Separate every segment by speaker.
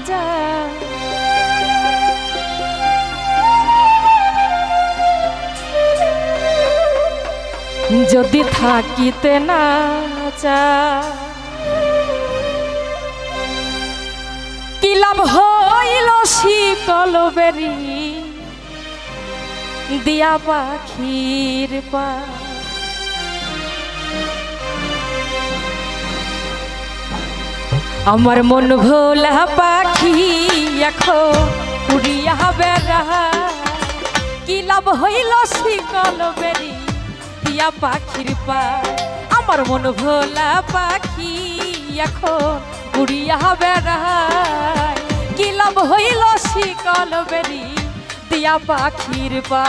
Speaker 1: যায়। যদি থাকিতে না চায়। কি লাভ হইল শিকল বেরি? দিয়া পাখির পা আমার মন ভোলা পাখি এখন উড়িয়া বেড়া কি লাভ হইল শিকল বেরি দিয়া পাখির পা? আমার মন ভোলা পাখি এখন উড়িয়া বেড়ায় কি লাভ হইল শিকল বেরি দিয়া পাখির পা?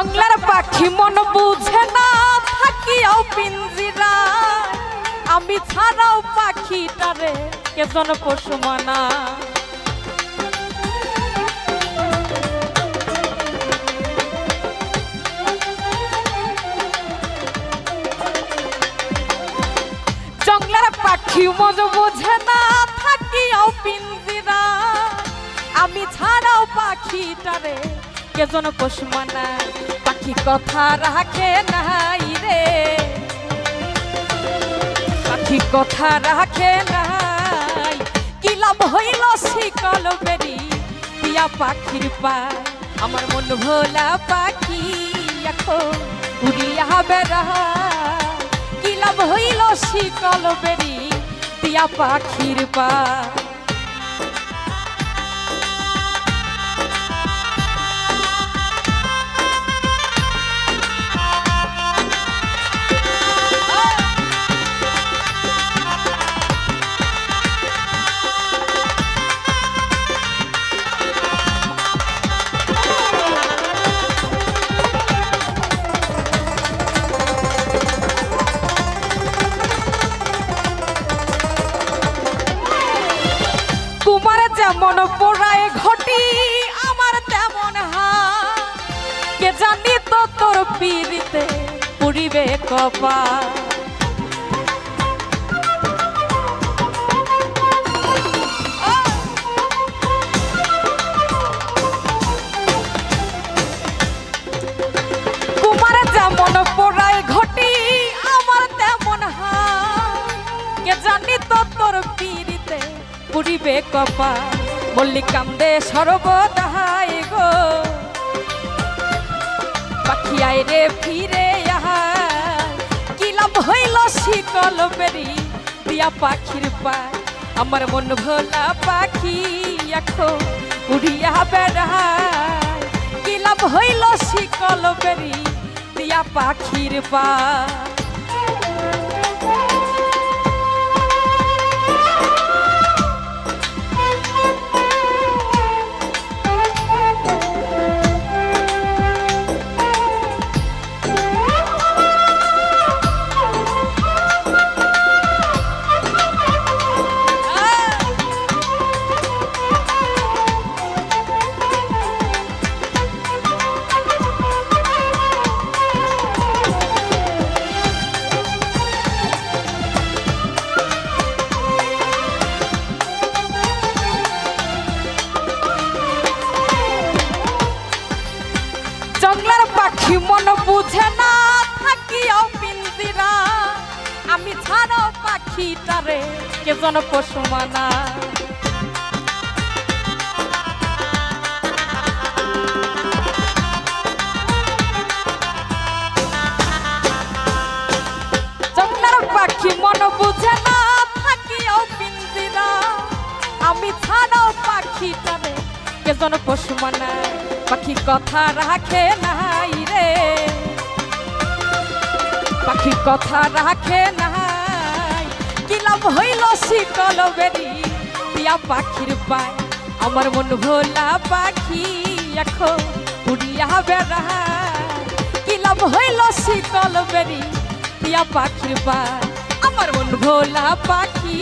Speaker 1: জঙ্গলার পাখি মন বুঝে না থাকিও পিঞ্জিরা। আমি ছাড়াও পাখিটারে কেজন পশু মানা। জঙ্গলার পাখি মন বুঝে না থাকিও পিঞ্জিরা। আমি ছাড়াও পাখিটারে কেজন পশু মানা পাখি কথা রাখে নাই রে। পাখি কথা রাখে নাই। কি লাভ হইল শিকল বেরি? দিয়া পাখির পায়। আমার মন ভোলা পাখি এখন উড়িয়া বেড়া। কি লাভ হইল শিকল বেরি? দিয়া পাখির পায়। যেমন পোড়ায় ঘটি? আমার তেমন হা কে জানি তো তোর পিড়িতে পুরিবে কপা জানি তো তোর পিড়িতে পুরিবে কপা মল্লিক কান্দে সর্বদাহাই গো। পাখি আয় রে ফিরে কি লাভ হইল শিকল বেরি দিয়া পাখির পায়, আমার মন ভোলা পাখি এখন উড়িয়া বেড়ায়। কি লাভ হইল শিকল বেরি দিয়া পাখির পায়। জঙ্গলার পাখি মন বুঝে না থাকিও পিঞ্জিরা আমি ছাড়াও পাখিটারে কেজন পশু মানা। পাখি মন বুঝে না থাকিও পিঞ্জিরা আমি ছাড়াও পাখিটারে কেজন পশু মানা পাখি কথা রাখে নাই রে। পাখি কথা রাখে নাই। কি লাভ হইল শিকল বেরি? দিয়া পাখির পায়, আমার মন ভোলা পাখি এখন উড়িয়া বেড়া কি লাভ হইল শিকল বেরি? দিয়া পাখির পায়, আমার মন ভোলা পাখি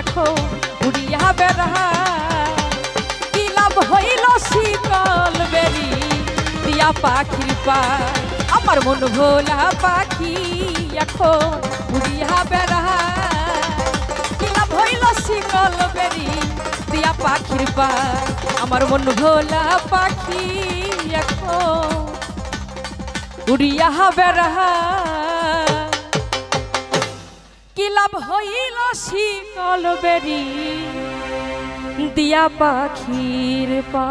Speaker 1: এখন উড়িয়া বেড়া পাখির পায় আমার মন ভোলা পাখি, এখন উড়িয়া বেড়া। হইল শিকল বেরি, দিয়া পাখির পায় আমার মন ভোলা পাখি, এখন উড়িয়া বেড়া। কি লাভ হইল শিকল বেরি, দিয়া পাখির পা।